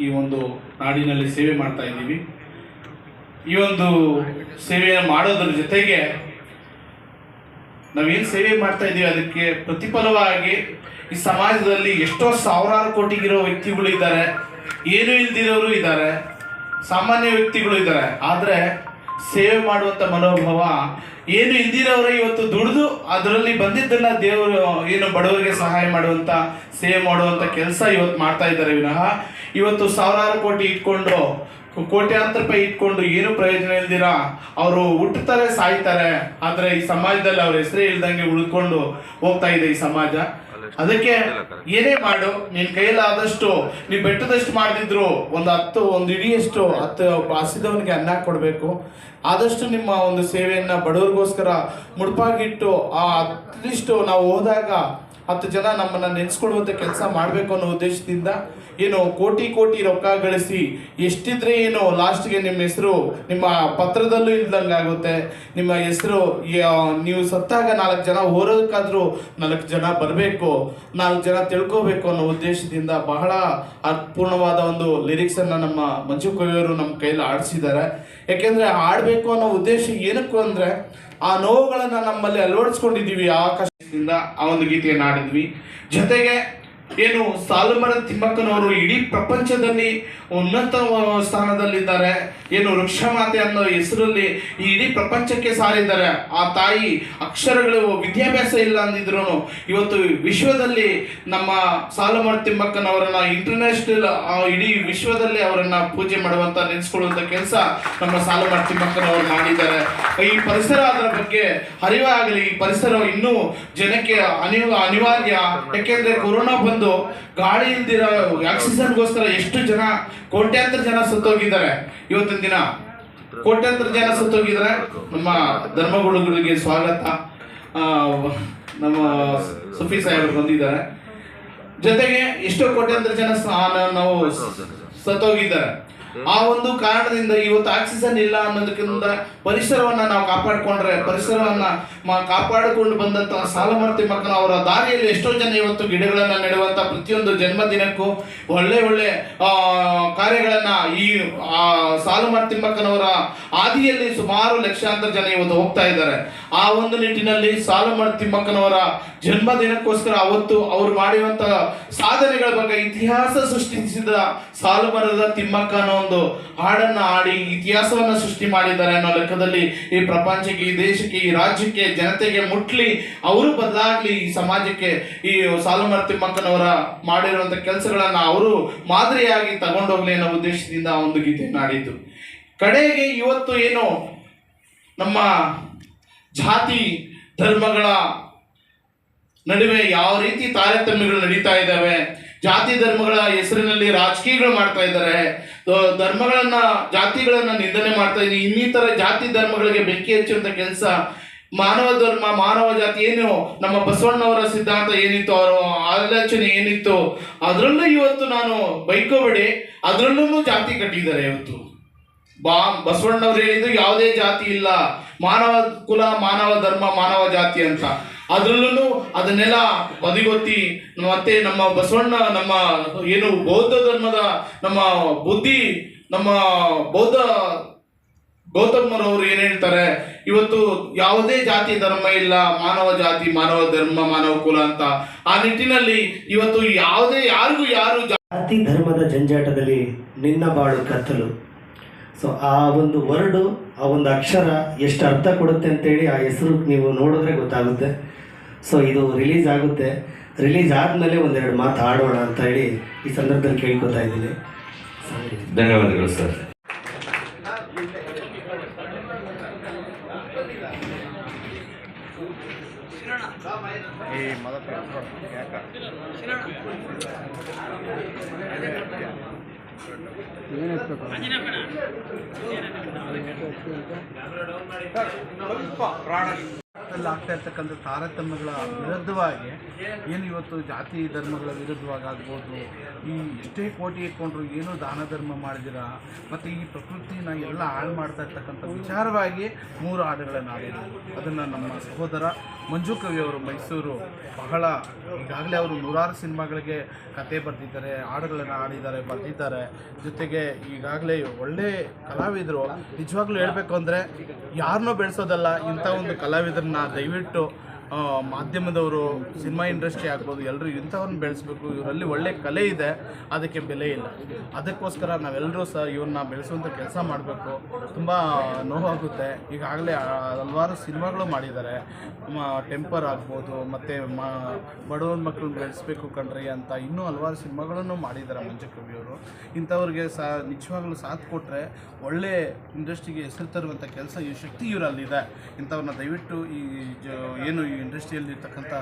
ಈ ಒಂದು ನಾಡಿನಲ್ಲಿ ಸೇವೆ ಮಾಡ್ತಾ ಇದ್ದೀವಿ. ಈ ಒಂದು ಸೇವೆಯನ್ನು ಮಾಡೋದ್ರ ಜೊತೆಗೆ ನಾವೇನು ಸೇವೆ ಮಾಡ್ತಾ ಇದ್ದೀವಿ ಅದಕ್ಕೆ ಪ್ರತಿಫಲವಾಗಿ ಈ ಸಮಾಜದಲ್ಲಿ ಎಷ್ಟೋ ಸಾವಿರಾರು ಕೋಟಿಗಿರೋ ವ್ಯಕ್ತಿಗಳು ಇದ್ದಾರೆ. ಏನು ಇಲ್ದಿರೋರು ಇದ್ದಾರೆ. ಸಾಮಾನ್ಯ ವ್ಯಕ್ತಿಗಳು ಇದ್ದಾರೆ. ಆದರೆ ಸೇವೆ ಮಾಡುವಂಥ ಮನೋಭಾವ ಏನು ಇಲ್ದಿರೋರು ಇವತ್ತು ದುಡಿದು ಅದರಲ್ಲಿ ಬಂದಿದ್ದನ್ನ ದೇವರು ಏನು ಬಡವರಿಗೆ ಸಹಾಯ ಮಾಡುವಂಥ ಸೇವೆ ಮಾಡುವಂಥ ಕೆಲಸ ಇವತ್ತು ಮಾಡ್ತಾ ಇದ್ದಾರೆ ವಿನಃ. ಇವತ್ತು ಸಾವಿರಾರು ಕೋಟಿ ಇಟ್ಕೊಂಡು ಕೋಟ್ಯಾಂತರ ರೂಪಾಯಿ ಇಟ್ಕೊಂಡು ಏನು ಪ್ರಯೋಜನ ಇಲ್ದಿರ ಅವರು ಹುಟ್ಟುತ್ತಾರೆ, ಸಾಯ್ತಾರೆ. ಆದರೆ ಈ ಸಮಾಜದಲ್ಲಿ ಅವ್ರ ಹೆಸರೇ ಇಲ್ದಂಗೆ ಉಳ್ಕೊಂಡು ಹೋಗ್ತಾ ಇದೆ ಈ ಸಮಾಜ. ಅದಕ್ಕೆ ಏನೇ ಮಾಡು ನಿನ್ ಆದಷ್ಟು ನೀವು ಬೆಟ್ಟದಷ್ಟು ಮಾಡಿದ್ರು ಒಂದು ಹತ್ತು ಒಂದು ಇಡಿಯಷ್ಟು ಹತ್ತು ಹಸಿದವನಿಗೆ ಅನ್ನ ಕೊಡಬೇಕು. ಆದಷ್ಟು ನಿಮ್ಮ ಒಂದು ಸೇವೆಯನ್ನ ಬಡವರಿಗೋಸ್ಕರ ಮುಡುಪಾಗಿಟ್ಟು ಆ ಅಟ್ಲೀಸ್ಟ್ ನಾವು ಹೋದಾಗ ಹತ್ತು ಜನ ನಮ್ಮನ್ನ ನೆನೆಸ್ಕೊಳ್ಳುವಂತ ಕೆಲಸ ಮಾಡಬೇಕು ಅನ್ನೋ ಉದ್ದೇಶದಿಂದ ಏನು ಕೋಟಿ ಕೋಟಿ ರೊಕ್ಕ ಗಳಿಸಿ ಎಷ್ಟಿದ್ರೆ ಏನು ಲಾಸ್ಟ್ಗೆ ನಿಮ್ಮ ಹೆಸರು, ನಿಮ್ಮ ಪತ್ರದಲ್ಲೂ ಇಲ್ದಂಗಾಗುತ್ತೆ ನಿಮ್ಮ ಹೆಸರು ನೀವು ಸತ್ತಾಗ ನಾಲ್ಕು ಜನ ಹೋರೋದಕ್ಕಾದ್ರೂ ನಾಲ್ಕು ಜನ ಬರಬೇಕು, ನಾಲ್ಕು ಜನ ತಿಳ್ಕೋಬೇಕು ಅನ್ನೋ ಉದ್ದೇಶದಿಂದ ಬಹಳ ಅರ್ಥಪೂರ್ಣವಾದ ಒಂದು ಲಿರಿಕ್ಸ್ ಅನ್ನ ನಮ್ಮ ಮಂಜು ಕವಿಯವರು ನಮ್ಮ ಕೈಯಲ್ಲಿ ಆಡಿಸಿದ್ದಾರೆ ಯಾಕೆಂದ್ರೆ ಆಡಬೇಕು ಅನ್ನೋ ಉದ್ದೇಶ ಏನಕ್ಕೂ ಅಂದ್ರೆ ಆ ನೋವುಗಳನ್ನು ನಮ್ಮಲ್ಲಿ ಅಳವಡಿಸ್ಕೊಂಡಿದ್ದೀವಿ. ಆ ಕಷ್ಟದಿಂದ ಆ ಒಂದು ಗೀತೆಯನ್ನು ಆಡಿದ್ವಿ ಜೊತೆಗೆ ಏನು ಸಾಲುಮರ ತಿಮ್ಮಕ್ಕನವರು ಇಡೀ ಪ್ರಪಂಚದಲ್ಲಿ ಉನ್ನತ ಸ್ಥಾನದಲ್ಲಿದ್ದಾರೆ. ಏನು ವೃಕ್ಷ ಮಾತೆ ಅನ್ನೋ ಹೆಸರಲ್ಲಿ ಈ ಇಡೀ ಪ್ರಪಂಚಕ್ಕೆ ಸಾರಿದ್ದಾರೆ. ಆ ತಾಯಿ ಅಕ್ಷರಗಳು ವಿದ್ಯಾಭ್ಯಾಸ ಇಲ್ಲ ಅಂದಿದ್ರು ಇವತ್ತು ವಿಶ್ವದಲ್ಲಿ ನಮ್ಮ ಸಾಲುಮರ ತಿಮ್ಮಕ್ಕನವರನ್ನ ಇಂಟರ್ನ್ಯಾಷನಲ್ ಇಡೀ ವಿಶ್ವದಲ್ಲಿ ಅವರನ್ನ ಪೂಜೆ ಮಾಡುವಂತ ನೆನೆಸ್ಕೊಳ್ಳುವಂತ ಕೆಲಸ ನಮ್ಮ ಸಾಲುಮರ ತಿಮ್ಮಕ್ಕನವರು ಮಾಡಿದ್ದಾರೆ. ಈ ಪರಿಸರ ಅದರ ಬಗ್ಗೆ ಅರಿವಾಗಲಿ ಈ ಪರಿಸರ ಇನ್ನೂ ಜನಕ್ಕೆ ಅನಿ ಅನಿವಾರ್ಯ. ಯಾಕೆಂದ್ರೆ ಕೊರೋನಾ ಬಂದು ಗಾಳಿ ಇಲ್ದಿರ ಆಕ್ಸಿಜನ್ಗೋಸ್ಕರ ಎಷ್ಟು ಜನ, ಕೋಟ್ಯಾಂತರ ಜನ ಸತ್ತೋಗಿದ್ದಾರೆ. ಇವತ್ತಿನ ದಿನ ಕೋಟ್ಯಂತರ ಜನ ಸತ್ತೋಗಿದ್ರೆ ನಮ್ಮ ಧರ್ಮಗುರುಗಳಿಗೆ ಸ್ವಾಗತ. ನಮ್ಮ ಸುಫಿ ಸಾಹೇಬರು ಬಂದಿದ್ದಾರೆ. ಜೊತೆಗೆ ಎಷ್ಟೋ ಕೋಟ್ಯಂತರ ಜನ ನಾವು ಸತ್ತೋಗಿದ್ದಾರೆ. ಆ ಒಂದು ಕಾರಣದಿಂದ ಇವತ್ತು ಆಕ್ಸಿಜನ್ ಇಲ್ಲ ಅನ್ನೋದಕ್ಕಿಂತ ಪರಿಸರವನ್ನ ನಾವು ಕಾಪಾಡಿಕೊಂಡ್ರೆ ಪರಿಸರವನ್ನ ಕಾಪಾಡಿಕೊಂಡು ಬಂದಂತ ಸಾಲಮರ್ತಿ ಮಕ್ಕಳ ಅವರ ದಾರಿಯಲ್ಲಿ ಎಷ್ಟೋ ಜನ ಇವತ್ತು ಗಿಡಗಳನ್ನ ನೆಡುವಂತ ಪ್ರತಿಯೊಂದು ಜನ್ಮದಿನಕ್ಕೂ ಒಳ್ಳೆ ಒಳ್ಳೆ ಆ, ಕಾರ್ಯಗಳನ್ನ ಈ ಆ, ಸಾಲುಮರ್ತಿ ತಿಮ್ಮಕ್ಕನವರ ಆದಿಯಲ್ಲಿ ಸುಮಾರು ಲಕ್ಷಾಂತರ ಜನ ಇವತ್ತು ಹೋಗ್ತಾ ಇದ್ದಾರೆ. ಆ ಒಂದು ನಿಟ್ಟಿನಲ್ಲಿ ಸಾಲುಮರ ತಿಮ್ಮಕ್ಕನವರ ಜನ್ಮದಿನಕ್ಕೋಸ್ಕರ ಅವತ್ತು ಅವ್ರು ಮಾಡಿರುವಂತಹ ಸಾಧನೆಗಳ ಬಗ್ಗೆ ಇತಿಹಾಸ ಸೃಷ್ಟಿಸಿದ ಸಾಲುಮರದ ತಿಮ್ಮಕ್ಕ ಅನ್ನೋ ಒಂದು ಹಾಡನ್ನ ಆಡಿ ಇತಿಹಾಸವನ್ನ ಸೃಷ್ಟಿ ಮಾಡಿದ್ದಾರೆ ಅನ್ನೋ ಲೆಕ್ಕದಲ್ಲಿ ಈ ಪ್ರಪಂಚಕ್ಕೆ, ಈ ದೇಶಕ್ಕೆ, ಈ ರಾಜ್ಯಕ್ಕೆ, ಜನತೆಗೆ ಮುಟ್ಲಿ, ಅವರು ಬದಲಾಗ್ಲಿ ಈ ಸಮಾಜಕ್ಕೆ, ಈ ಸಾಲುಮರ ತಿಮ್ಮಕ್ಕನವರ ಮಾಡಿರುವಂತ ಕೆಲಸಗಳನ್ನ ಅವರು ಮಾದರಿಯಾಗಿ ತಗೊಂಡೋಗ್ಲಿ ಅನ್ನೋ ಉದ್ದೇಶದಿಂದ ಒಂದು ಗೀತೆಯನ್ನು ಆಡಿದ್ದು ಕಡೆಗೆ ಇವತ್ತು ಏನು ನಮ್ಮ ಜಾತಿ ಧರ್ಮಗಳ ನಡುವೆ ಯಾವ ರೀತಿ ತಾರತಮ್ಯಗಳು ನಡೀತಾ ಇದ್ದಾವೆ, ಜಾತಿ ಧರ್ಮಗಳ ಹೆಸರಿನಲ್ಲಿ ರಾಜಕೀಯಗಳು ಮಾಡ್ತಾ ಇದ್ದಾರೆ ಧರ್ಮಗಳನ್ನ, ಜಾತಿಗಳನ್ನ ನಿಂದನೆ ಮಾಡ್ತಾ ಇದ್ದೀವಿ ಇನ್ನಿತರ ಜಾತಿ ಧರ್ಮಗಳಿಗೆ ಬೆಂಕಿ ಹಚ್ಚುವಂತ ಕೆಲಸ ಮಾನವ ಧರ್ಮ, ಮಾನವ ಜಾತಿ ಏನು? ನಮ್ಮ ಬಸವಣ್ಣವರ ಸಿದ್ಧಾಂತ ಏನಿತ್ತು? ಅವರ ಆಲೋಚನೆ ಏನಿತ್ತು? ಅದರಲ್ಲೂ ಇವತ್ತು ನಾನು ಬೈಕೋಬೇಡಿ. ಅದರಲ್ಲೂ ಜಾತಿ ಕಟ್ಟಿದ್ದಾರೆ ಇವತ್ತು. ಬಾ, ಬಸವಣ್ಣವ್ರು ಹೇಳಿದ್ರು ಯಾವುದೇ ಜಾತಿ ಇಲ್ಲ. ಮಾನವ ಕುಲ, ಮಾನವ ಧರ್ಮ, ಮಾನವ ಜಾತಿ ಅಂತ. ಅದ್ರಲ್ಲೂ ಅದನ್ನೆಲ್ಲ ಬದಿಗೊತ್ತಿ ಮತ್ತೆ ನಮ್ಮ ಬಸವಣ್ಣ, ನಮ್ಮ ಏನು ಬೌದ್ಧ ಧರ್ಮದ ನಮ್ಮ ಬುದ್ಧಿ, ನಮ್ಮ ಬೌದ್ಧ, ಗೌತಮರವರು ಏನ್ ಹೇಳ್ತಾರೆ? ಇವತ್ತು ಯಾವುದೇ ಜಾತಿ ಧರ್ಮ ಇಲ್ಲ, ಮಾನವ ಜಾತಿ, ಮಾನವ ಧರ್ಮ, ಮಾನವ ಕುಲ ಅಂತ. ಆ ನಿಟ್ಟಿನಲ್ಲಿ ಇವತ್ತು ಯಾವುದೇ ಯಾರಿಗೂ ಯಾರು ಜಾತಿ ಧರ್ಮದ ಜಂಜಾಟದಲ್ಲಿ ನಿನ್ನ ಬಾಳು ಕತ್ತಲು. ಸೊ ಆ ಒಂದು ವರ್ಡು ಆ ಒಂದು ಅಕ್ಷರ ಎಷ್ಟು ಅರ್ಥ ಕೊಡುತ್ತೆ ಅಂತೇಳಿ ಆ ಹೆಸರು ನೀವು ನೋಡಿದ್ರೆ ಗೊತ್ತಾಗುತ್ತೆ. ಸೊ ಇದು ರಿಲೀಸ್ ಆಗುತ್ತೆ. ರಿಲೀಸ್ ಆದಮೇಲೆ ಒಂದೆರಡು ಮಾತು ಆಡೋಣ ಅಂತ ಹೇಳಿ ಈ ಸಂದರ್ಭದಲ್ಲಿ ಕೇಳ್ಕೊತಾ ಇದ್ದೀನಿ. ಧನ್ಯವಾದಗಳು ಸರ್. ಈ ಸ್ವಲ್ಪ ಪ್ರಾಣ ಭಾರತದಲ್ಲಿ ಆಗ್ತಾ ಇರ್ತಕ್ಕಂಥ ತಾರತಮ್ಯಗಳ ವಿರುದ್ಧವಾಗಿ ಏನು ಇವತ್ತು ಜಾತಿ ಧರ್ಮಗಳ ವಿರುದ್ಧವಾಗಿ ಆಗ್ಬೋದು ಈ ಎಷ್ಟೇ ಕೋಟಿ ಇಟ್ಕೊಂಡ್ರು ಏನು ದಾನ ಧರ್ಮ ಮಾಡಿದಿರ, ಮತ್ತು ಈ ಪ್ರಕೃತಿನ ಎಲ್ಲ ಹಾಳು ಮಾಡ್ತಾ ಇರ್ತಕ್ಕಂಥ ವಿಚಾರವಾಗಿ ಮೂರು ಹಾಡುಗಳನ್ನು ಆಡಿದ್ರು ಅದನ್ನು ನಮ್ಮ ಸಹೋದರ ಮಂಜು ಕವಿ ಅವರು ಮೈಸೂರು ಬಹಳ ಈಗಾಗಲೇ ಅವರು ನೂರಾರು ಸಿನಿಮಾಗಳಿಗೆ ಕತೆ ಬರೆದಿದ್ದಾರೆ, ಹಾಡುಗಳನ್ನು ಆಡಿದ್ದಾರೆ ಬರೆದಿದ್ದಾರೆ. ಜೊತೆಗೆ ಈಗಾಗಲೇ ಒಳ್ಳೆ ಕಲಾವಿದರು. ನಿಜವಾಗ್ಲೂ ಹೇಳಬೇಕು ಅಂದರೆ ಯಾರನ್ನೂ ಬೆಳೆಸೋದಲ್ಲ ಇಂಥ ಒಂದು ಕಲಾವಿದರನ್ನ ದಯವಿಟ್ಟು ಮಾಧ್ಯಮದವರು, ಸಿನಿಮಾ ಇಂಡಸ್ಟ್ರಿ ಆಗ್ಬೋದು ಎಲ್ಲರೂ ಇಂಥವ್ರನ್ನ ಬೆಳೆಸಬೇಕು, ಇವರಲ್ಲಿ ಒಳ್ಳೆ ಕಲೆ ಇದೆ, ಅದಕ್ಕೆ ಬೆಲೆ ಇಲ್ಲ. ಅದಕ್ಕೋಸ್ಕರ ನಾವೆಲ್ಲರೂ ಸಹ ಇವ್ರನ್ನ ಬೆಳೆಸುವಂಥ ಕೆಲಸ ಮಾಡಬೇಕು. ತುಂಬ ನೋವಾಗುತ್ತೆ. ಈಗಾಗಲೇ ಹಲವಾರು ಸಿನಿಮಾಗಳು ಮಾಡಿದ್ದಾರೆ. ಟೆಂಪರ್ ಆಗ್ಬೋದು, ಮತ್ತು ಮ ಬಡವರ ಮಕ್ಕಳನ್ನ ಬೆಳೆಸಬೇಕು ಕಣ್ರಿ ಅಂತ ಇನ್ನೂ ಹಲವಾರು ಸಿನಿಮಾಗಳನ್ನು ಮಾಡಿದ್ದಾರೆ ಮಂಜು ಕವಿಯವರು ಇಂಥವ್ರಿಗೆ ಸಹ ನಿಜವಾಗ್ಲೂ ಸಾಥ್ ಕೊಟ್ಟರೆ ಒಳ್ಳೆ ಇಂಡಸ್ಟ್ರಿಗೆ ಹೆಸರು ತರುವಂಥ ಕೆಲಸ, ಈ ಶಕ್ತಿ ಇವರಲ್ಲಿದೆ. ಇಂಥವ್ರನ್ನ ದಯವಿಟ್ಟು ಈ ಜ, ಏನು ಇಂಡಸ್ಟ್ರಿಯಲ್ಲಿ ಇರ್ತಕ್ಕಂಥ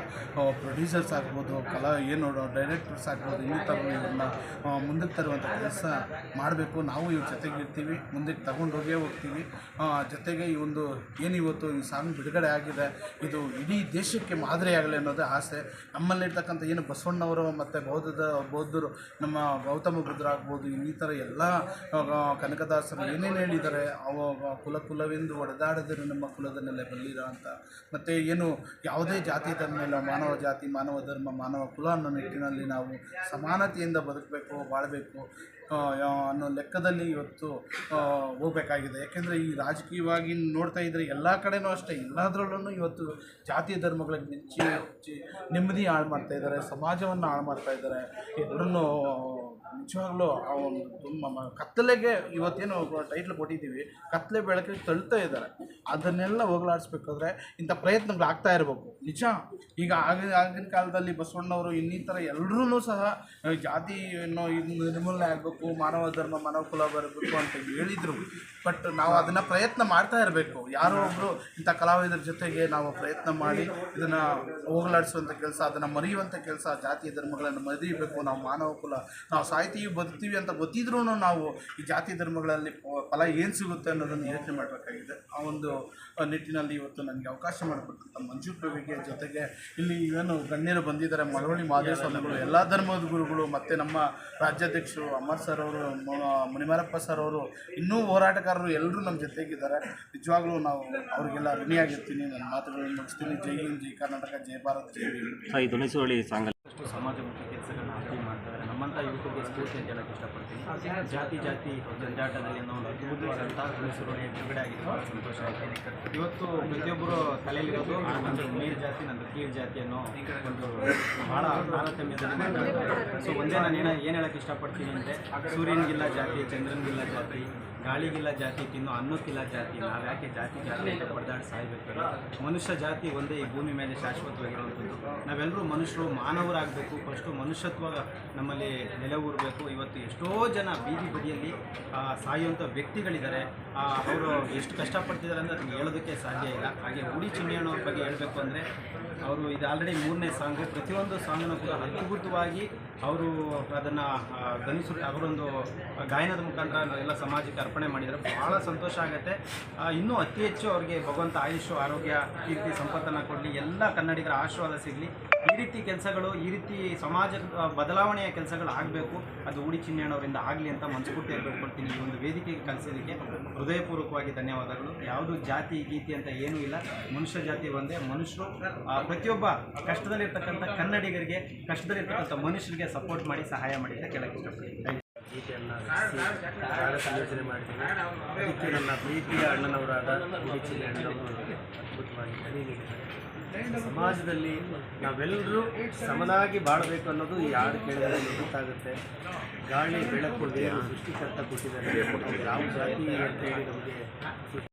ಪ್ರೊಡ್ಯೂಸರ್ಸ್ ಆಗ್ಬೋದು, ಕಲಾ, ಏನು ಡೈರೆಕ್ಟರ್ಸ್ ಆಗ್ಬೋದು ಇನ್ನಿತರ ಇವ್ರನ್ನ ಮುಂದಕ್ಕೆ ತರುವಂಥ ಕೆಲಸ ಮಾಡಬೇಕು. ನಾವು ಇವ್ರ ಜೊತೆಗೆ ಇರ್ತೀವಿ, ಮುಂದಕ್ಕೆ ತಗೊಂಡೋಗೇ ಹೋಗ್ತೀವಿ. ಜೊತೆಗೆ ಈ ಒಂದು, ಏನು ಇವತ್ತು ಈ ಸಾಂಗ್ ಬಿಡುಗಡೆ ಆಗಿದೆ, ಇದು ಇಡೀ ದೇಶಕ್ಕೆ ಮಾದರಿಯಾಗಲಿ ಅನ್ನೋದೇ ಆಸೆ. ನಮ್ಮಲ್ಲಿರ್ತಕ್ಕಂಥ ಏನು ಬಸವಣ್ಣವರು ಮತ್ತು ಬೌದ್ಧದ, ಬೌದ್ಧರು, ನಮ್ಮ ಗೌತಮ ಬುದ್ಧರಾಗ್ಬೋದು ಇನ್ನಿತರ ಎಲ್ಲ ಕನಕದಾಸರು ಏನೇನು ಹೇಳಿದ್ದಾರೆ ಅವ ಕುಲ ಕುಲವೆಂದು ಒಡೆದಾಡದಿರು ನಮ್ಮ ಕುಲದ ನೆಲೆ ಬಲ್ಲಿರ ಅಂತ. ಮತ್ತು ಏನು ಯಾವುದೇ ಜಾತಿ ಧರ್ಮ ಇಲ್ಲ, ಮಾನವ ಜಾತಿ, ಮಾನವ ಧರ್ಮ, ಮಾನವ ಕುಲ ಅನ್ನೋ ನಿಟ್ಟಿನಲ್ಲಿ ನಾವು ಸಮಾನತೆಯಿಂದ ಬದುಕಬೇಕು, ಬಾಳಬೇಕು ಅನ್ನೋ ಲೆಕ್ಕದಲ್ಲಿ ಇವತ್ತು ಹೋಗಬೇಕಾಗಿದೆ. ಯಾಕೆಂದರೆ ಈ ರಾಜಕೀಯವಾಗಿ ನೋಡ್ತಾ ಇದ್ದರೆ ಎಲ್ಲ ಕಡೆನೂ ಅಷ್ಟೇ ಎಲ್ಲದರಲ್ಲೂ ಇವತ್ತು ಜಾತಿ ಧರ್ಮಗಳಿಗೆ ಹೆಚ್ಚಿ ನೆಮ್ಮದಿ ಹಾಳು ಮಾಡ್ತಾ ಇದ್ದಾರೆ ಸಮಾಜವನ್ನು ಹಾಳು ಮಾಡ್ತಾ ಇದ್ದಾರೆ ಎಲ್ಲರನ್ನೂ ನಿಜವಾಗ್ಲೂ ಒಂದು ತುಂಬ ಕತ್ತಲೆಗೆ ಇವತ್ತೇನು ಟೈಟ್ಲ್ ಕೊಟ್ಟಿದ್ದೀವಿ ಕತ್ತಲೆ ಬೆಳಕಿಗೆ ತಳ್ತಾ ಇದ್ದಾರೆ. ಅದನ್ನೆಲ್ಲ ಹೋಗಲಾಡಿಸ್ಬೇಕಾದ್ರೆ ಇಂಥ ಪ್ರಯತ್ನಗಳು ಆಗ್ತಾ ಇರಬೇಕು. ನಿಜ? ಈಗ ಆಗಿನ ಆಗಿನ ಕಾಲದಲ್ಲಿ ಬಸವಣ್ಣವರು ಇನ್ನಿತರ ಎಲ್ಲರೂ ಸಹ, ಜಾತಿ ಏನೋ ನಿರ್ಮೂಲನೆ ಆಗಬೇಕು, ಮಾನವ ಧರ್ಮ ಮಾನವ ಕುಲ ಬರಬೇಕು ಅಂತ ಹೇಳಿದರು. ಬಟ್ ನಾವು ಅದನ್ನು ಪ್ರಯತ್ನ ಮಾಡ್ತಾ ಇರಬೇಕು. ಯಾರೋ ಒಬ್ಬರು ಇಂಥ ಕಲಾವಿದರ ಜೊತೆಗೆ ನಾವು ಪ್ರಯತ್ನ ಮಾಡಿ ಇದನ್ನು ಹೋಗಲಾಡಿಸುವಂಥ ಕೆಲಸ, ಅದನ್ನು ಮರೆಯುವಂಥ ಕೆಲಸ, ಜಾತಿ ಧರ್ಮಗಳನ್ನು ಮರೆಯಬೇಕು. ನಾವು ಮಾನವ ಕುಲ, ನಾವು ಸಾಹಿತಿಯು ಬದುಕ್ತೀವಿ ಅಂತ ಗೊತ್ತಿದ್ರೂ ನಾವು ಈ ಜಾತಿ ಧರ್ಮಗಳಲ್ಲಿ ಫಲ ಏನು ಸಿಗುತ್ತೆ ಅನ್ನೋದನ್ನು ಯೋಚನೆ ಮಾಡಬೇಕಾಗಿದೆ. ಆ ಒಂದು ನಿಟ್ಟಿನಲ್ಲಿ ಇವತ್ತು ನನಗೆ ಅವಕಾಶ ಮಾಡಿಕೊಟ್ಟಂಥ ಮಂಜು ಕವಿಗೆ ಜೊತೆಗೆ ಇಲ್ಲಿ ಏನು ಗಣ್ಯರು ಬಂದಿದ್ದಾರೆ, ಮಳವಳ್ಳಿ ಮಾದೇವ ಸ್ವಾಮಿಗಳು ಎಲ್ಲ ಧರ್ಮದ ಗುರುಗಳು, ಮತ್ತು ನಮ್ಮ ರಾಜ್ಯಾಧ್ಯಕ್ಷರು ಅಮರ್ ಸರ್ ಅವರು ಮುನಿಮಾರಪ್ಪ ಸರ್ ಅವರು ಇನ್ನೂ ಎಲ್ಲರೂ ನಮ್ಮ ಜೊತೆಗಿದ್ದಾರೆ. ನಿಜವಾಗ್ಲೂ ನಾವು ಅವರಿಗೆಲ್ಲ ಋಣಿಯಾಗಿರ್ತೀನಿ. ನನ್ನ ಮಾತುಗಳನ್ನು ಮುಗಿಸ್ತೀನಿ. ಜೈ ಹಿಂದ್ ಜೈ ಕರ್ನಾಟಕ ಜೈ ಭಾರತ್ ಜೈ ಈ ಧ್ವನಿಸುವಳಿ ಸಾಂಗ್ ಅಷ್ಟು ಕೆಲಸಗಳನ್ನ ಅತಿ ಮಾಡ್ತಾರೆ. ನಮ್ಮಂಥ ಯುವಕರಿಗೆ ಸ್ಫೂರ್ತಿ ಅಂತ ಹೇಳಕ್ಕೆ ಇಷ್ಟಪಡ್ತೀನಿ. ಜಾತಿ ಜಾತಿ ಜಂಜಾಟದಲ್ಲಿ ಅನ್ನೋ ಒಂದು ಅದ್ಭುತವಾದಂಥ ಬಿಡುಗಡೆ ಆಗಿದೆ ಭಾಳ ಸಂತೋಷ ಆಯಿತು ಇವತ್ತು ಪ್ರತಿಯೊಬ್ಬರು ತಲೆಯಲ್ಲಿರೋದು ನಂದು ಮೇಲ್ ಜಾತಿ ನಂದು ಕೀಳ್ ಜಾತಿ ಅನ್ನೋ ಒಂದು ಭಾಳ ತಾರತಮ್ಯದಲ್ಲಿ ಮಾತಾಡ್ತಾರೆ ಸೊ ಒಂದೇ ನಾನು ಏನು ಏನು ಹೇಳಕ್ಕೆ ಇಷ್ಟಪಡ್ತೀನಿ ಅಂದರೆ ಸೂರ್ಯನಿಗಿಲ್ಲ ಜಾತಿ ಚಂದ್ರನಿಗಿಲ್ಲ ಜಾತಿ ಗಾಳಿಗಿಲ್ಲ ಜಾತಿ ತಿನ್ನೋ, ಅನ್ನಕ್ಕಿಲ್ಲ ಜಾತಿ ನಾವು ಯಾಕೆ ಜಾತಿ ಜಾತಿ ಅಂತ. ಪಡೆದಾಡಿ ಸಾಯ್ಬೇಕು ಮನುಷ್ಯ ಜಾತಿ ಒಂದೇ ಈ ಭೂಮಿ ಮೇಲೆ ಶಾಶ್ವತವಾಗಿರುವಂಥದ್ದು. ನಾವೆಲ್ಲರೂ ಮನುಷ್ಯರು, ಮಾನವರಾಗಬೇಕು. ಫಸ್ಟು ಮನುಷ್ಯತ್ವ ನಮ್ಮಲ್ಲಿ ನೆಲೆಯೂರಬೇಕು ಇವತ್ತು ಎಷ್ಟೋ ಜನ ಬೀದಿ ಬದಿಯಲ್ಲಿ ಸಾಯುವಂಥ ವ್ಯಕ್ತಿಗಳಿದ್ದಾರೆ. ಅವರು ಎಷ್ಟು ಕಷ್ಟಪಡ್ತಿದ್ದಾರೆ ಅಂದರೆ ಅದನ್ನು ಹೇಳೋದಕ್ಕೆ ಸಾಧ್ಯ ಇಲ್ಲ. ಹಾಗೆ ಉಡಿ ಅನ್ನೋ ಬಗ್ಗೆ ಹೇಳಬೇಕು ಅಂದರೆ ಅವರು ಇದು ಆಲ್ರೆಡಿ ಮೂರನೇ ಸಾಂಗ್ ಪ್ರತಿಯೊಂದು ಸಾಂಗ್ನೂ ಕೂಡ ಅದ್ಭುತವಾಗಿ ಅವರು ಅದನ್ನು ಧನಿಸು ಅವರೊಂದು ಗಾಯನದ ಮುಖಾಂತರ ಎಲ್ಲ ಸಮಾಜಕ್ಕೆ ಅರ್ಪಣೆ ಮಾಡಿದರೆ. ಭಾಳ ಸಂತೋಷ ಆಗುತ್ತೆ. ಇನ್ನೂ ಅತಿ ಹೆಚ್ಚು ಅವರಿಗೆ ಭಗವಂತ ಆಯುಷ್ಯ ಆರೋಗ್ಯ, ಕೀರ್ತಿ, ಸಂಪತ್ತನ್ನು ಕೊಡಲಿ. ಎಲ್ಲ ಕನ್ನಡಿಗರ ಆಶೀರ್ವಾದ ಸಿಗಲಿ. ಈ ರೀತಿ ಕೆಲಸಗಳು ಈ ರೀತಿ ಸಮಾಜ ಬದಲಾವಣೆಯ ಕೆಲಸಗಳು ಆಗಬೇಕು, ಅದು ಉಡಿ ಅನ್ನೋರಿಂದ ಆಗಲಿ ಅಂತ ಮನಸ್ಫೂರ್ತಿ ಬೇಡ್ಕೊಳ್ತೀನಿ. ಈ ಒಂದು ವೇದಿಕೆಗೆ ಕಲಿಸಿದ್ದಕ್ಕೆ ಹೃದಯಪೂರ್ವಕವಾಗಿ ಧನ್ಯವಾದಗಳು. ಯಾವುದು ಜಾತಿ, ಗೀತಿ ಅಂತ ಏನೂ ಇಲ್ಲ. ಮನುಷ್ಯ ಜಾತಿ ಒಂದೇ, ಮನುಷ್ಯರು ಪ್ರತಿಯೊಬ್ಬ ಕಷ್ಟದಲ್ಲಿರ್ತಕ್ಕಂಥ ಕನ್ನಡಿಗರಿಗೆ, ಕಷ್ಟದಲ್ಲಿರ್ತಕ್ಕಂಥ ಮನುಷ್ಯರಿಗೆ ಸಪೋರ್ಟ್ ಮಾಡಿ, ಸಹಾಯ ಮಾಡಿ ಅಂತ ಕೇಳಕ್ಕೆ ಇಷ್ಟಪಡ್ತೀನಿ. ನನ್ನ ಪ್ರೀತಿಯ ಅಣ್ಣನವರಾದ ಅದ್ಭುತವಾಗಿ ಸಮಾಜದಲ್ಲಿ ನಾವೆಲ್ಲರೂ ಸಮನಾಗಿ ಬಾಳಬೇಕು ಅನ್ನೋದು ಈ ಹಾಡು ಕೇಳಿದರೆ ಗೊತ್ತಾಗುತ್ತೆ. ಗಾಳಿ ಬೆಳಕು ದೇವರು ಸೃಷ್ಟಿಕರ್ತ ಕೊಟ್ಟಿದ್ದಾರೆ. ಯಾವ ಜಾತಿ ಅಂತ ಹೇಳಿ ನಮಗೆ